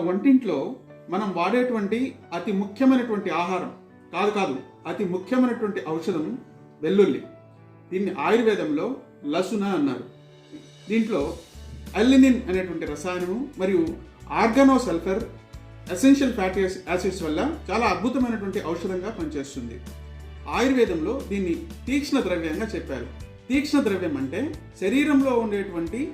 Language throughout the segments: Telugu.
వంటింట్లో మనం వాడేటువంటి అతి ముఖ్యమైనటువంటి ఆహారం కాదు కాదు అతి ముఖ్యమైనటువంటి ఔషధం వెల్లుల్లి. దీన్ని ఆయుర్వేదంలో లసున అన్నారు. దీంట్లో అల్లినిన్ అనేటువంటి రసాయనము మరియు organo sulphur essential fatty acids వల్ల చాలా అద్భుతమైనటువంటి ఔషధంగా పనిచేస్తుంది. ఆయుర్వేదంలో దీన్ని తీక్ష్ణ ద్రవ్యంగా చెప్పారు. తీక్ష్ణ ద్రవ్యం అంటే శరీరంలో ఉండేటువంటి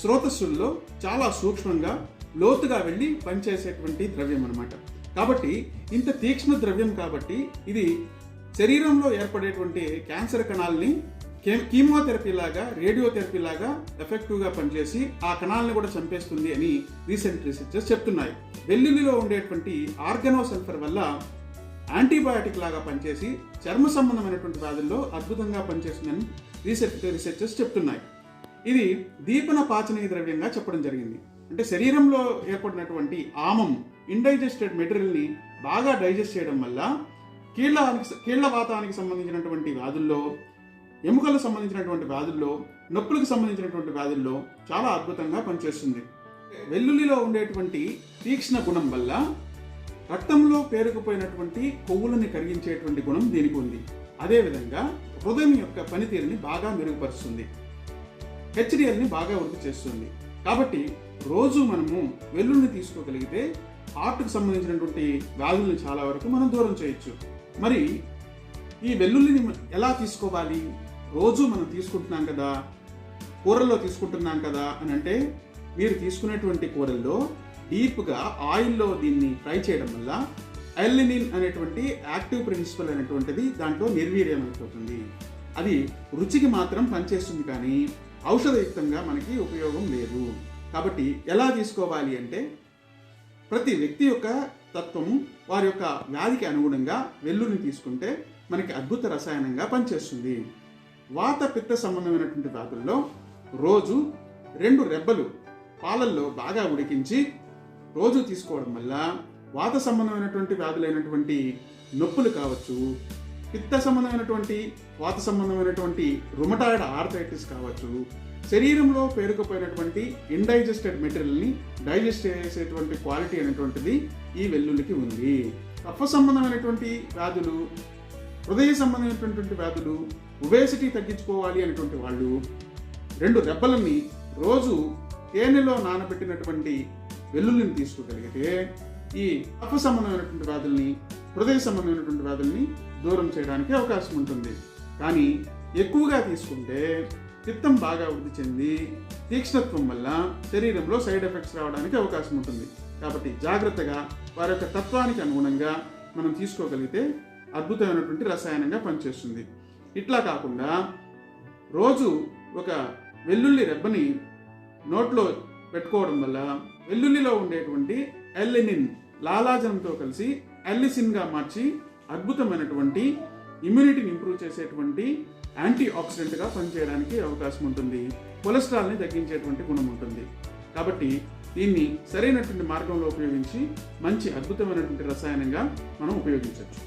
స్రోతస్సుల్లో చాలా సూక్ష్మంగా లోతుగా వెళ్ళి పనిచేసేటువంటి ద్రవ్యం అన్నమాట. కాబట్టి ఇంత తీక్ష్ణ ద్రవ్యం కాబట్టి ఇది శరీరంలో ఏర్పడేటువంటి క్యాన్సర్ కణాలని కీమోథెరపీ లాగా రేడియోథెరపీ లాగా ఎఫెక్టివ్గా పనిచేసి ఆ కణాలను కూడా చంపేస్తుంది అని రీసెంట్ రీసెర్చర్స్ చెప్తున్నాయి. వెల్లుల్లిలో ఉండేటువంటి ఆర్గనో సల్ఫర్ వల్ల యాంటీబయాటిక్ లాగా పనిచేసి చర్మ సంబంధమైనటువంటి వ్యాధుల్లో అద్భుతంగా పనిచేస్తుందని రీసెర్చ్ రీసెర్చర్స్ చెప్తున్నాయి. ఇది దీపన పాచనీయ ద్రవ్యంగా చెప్పడం జరిగింది. అంటే శరీరంలో ఏర్పడినటువంటి ఆమం ఇండైజెస్టెడ్ మెటీరియల్ని బాగా డైజెస్ట్ చేయడం వల్ల కీళ్ళ కీళ్ళ వాతానికి సంబంధించినటువంటి వ్యాధుల్లో ఎముకలకు సంబంధించినటువంటి వ్యాధుల్లో నొప్పులకు సంబంధించినటువంటి వ్యాధుల్లో చాలా అద్భుతంగా పనిచేస్తుంది. వెల్లుల్లిలో ఉండేటువంటి తీక్ష్ణ గుణం వల్ల రక్తంలో పేరుకుపోయినటువంటి కొవ్వులని కరిగించేటువంటి గుణం దీనికి ఉంది. అదేవిధంగా హృదయం యొక్క పనితీరుని బాగా మెరుగుపరుస్తుంది. హెచ్డిఎల్ని బాగా వృద్ధి చేస్తుంది. కాబట్టి రోజు మనము వెల్లుల్ని తీసుకోగలిగితే హార్ట్కు సంబంధించినటువంటి వ్యాధుల్ని చాలా వరకు మనం దూరం చేయొచ్చు. మరి ఈ వెల్లుల్లిని ఎలా తీసుకోవాలి? రోజు మనం తీసుకుంటున్నాం కదా కూరల్లో తీసుకుంటున్నాం కదా అని అంటే మీరు తీసుకునేటువంటి కూరల్లో డీప్గా ఆయిల్లో దీన్ని ఫ్రై చేయడం వల్ల ఎల్లినిన్ అనేటువంటి యాక్టివ్ ప్రిన్సిపల్ అనేటువంటిది దాంట్లో నిర్వీర్యమైపోతుంది అది రుచికి మాత్రం పనిచేస్తుంది కానీ ఔషధయుక్తంగా మనకి ఉపయోగం లేదు. కాబట్టి ఎలా తీసుకోవాలి అంటే ప్రతి వ్యక్తి యొక్క తత్వము వారి యొక్క వ్యాధికి అనుగుణంగా వెల్లుల్ని తీసుకుంటే మనకి అద్భుత రసాయనంగా పనిచేస్తుంది. వాత పిత్త సంబంధమైనటువంటి వ్యాధుల్లో రోజు రెండు రెబ్బలు పాలల్లో బాగా ఉడికించి రోజు తీసుకోవడం వల్ల వాత సంబంధమైనటువంటి వ్యాధులైనటువంటి నొప్పులు కావచ్చు పిత్త సంబంధమైనటువంటి వాత సంబంధమైనటువంటి రుమటాయిడ్ ఆర్థరైటిస్ కావచ్చు శరీరంలో పేరుకుపోయినటువంటి ఇండైజెస్టెడ్ మెటీరియల్ని డైజెస్ట్ చేసేటువంటి క్వాలిటీ అనేటువంటిది ఈ వెల్లుల్లికి ఉంది. కఫ సంబంధమైనటువంటి వ్యాధులు హృదయ సంబంధమైనటువంటి వ్యాధులు ఒబేసిటీ తగ్గించుకోవాలి అనేటువంటి వాళ్ళు రెండు రెబ్బలని రోజు తేనెలో నానబెట్టినటువంటి వెల్లుల్లిని తీసుకోగలిగితే ఈ కఫ సంబంధమైనటువంటి వ్యాధుల్ని హృదయ సంబంధమైనటువంటి వ్యాధుల్ని దూరం చేయడానికి అవకాశం ఉంటుంది. కానీ ఎక్కువగా తీసుకుంటే పిత్తం బాగా వృద్ధి చెంది తీక్ష్ణత్వం వల్ల శరీరంలో సైడ్ ఎఫెక్ట్స్ రావడానికి అవకాశం ఉంటుంది. కాబట్టి జాగ్రత్తగా వారి యొక్క తత్వానికి అనుగుణంగా మనం తీసుకోగలిగితే అద్భుతమైనటువంటి రసాయనంగా పనిచేస్తుంది. ఇట్లా కాకుండా రోజు ఒక వెల్లుల్లి రెబ్బని నోట్లో పెట్టుకోవడం వల్ల వెల్లుల్లిలో ఉండేటువంటి ఎల్లినిన్ లాలాజనంతో కలిసి ఎల్లిసిన్గా మార్చి అద్భుతమైనటువంటి ఇమ్యూనిటీని ఇంప్రూవ్ చేసేటువంటి యాంటీ ఆక్సిడెంట్గా పనిచేయడానికి అవకాశం ఉంటుంది. కొలెస్ట్రాల్ని తగ్గించేటువంటి గుణం ఉంటుంది. కాబట్టి దీన్ని సరైనటువంటి మార్గంలో ఉపయోగించి మంచి అద్భుతమైనటువంటి రసాయనంగా మనం ఉపయోగించవచ్చు.